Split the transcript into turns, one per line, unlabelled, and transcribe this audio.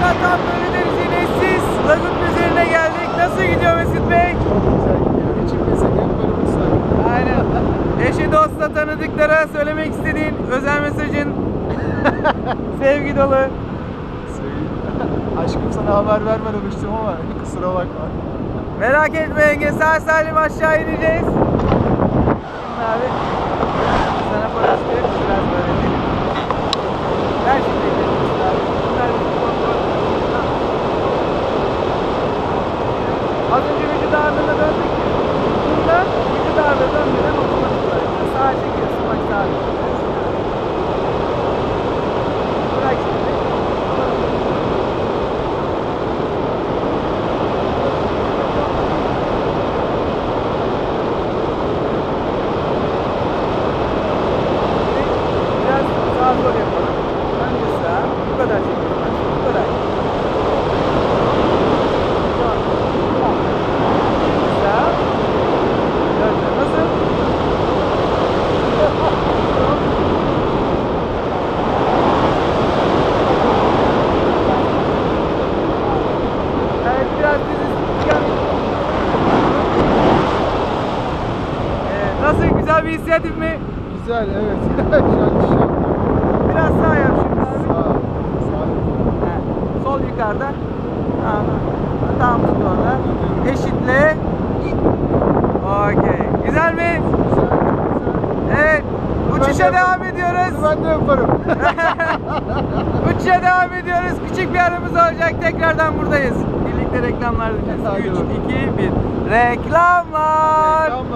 tam böyle eşsiz lagunun üzerine geldik. Nasıl gidiyor Mesut Bey?
Güzel gidiyor. İçimdeyse hep böyle müsait.
Aynen. Eşi dostla tanıdıklara söylemek istediğin özel mesajın sevgi dolu.
Aşkım sana haber vermeden uçtum ama kusura bakma.
Merak etme yenge sağ salim aşağı ineceğiz. Şimdi abi Sağa sol yapalım. Önce sağa. Bu kadar çekiyorum. Bu kadar. Evet, nasıl güzel bir inisiyatif mi?
Güzel evet.
Biraz sağ yap şimdi abi.
Sağ. Sağ.
Evet, Sol yukarıda. Tamam. Tamam tut orada. Eşitle. Okey. Güzel mi?
Güzel, güzel.
Evet. Uçuşa
Ben
devam
yaparım.
ediyoruz.
Ben de yaparım.
Uçuşa devam ediyoruz. Küçük bir aramız olacak. Tekrardan buradayız. Birlikte reklamlar diyeceğiz. 3,
bakalım.
2, 1. Reklamlar.
Reklamlar.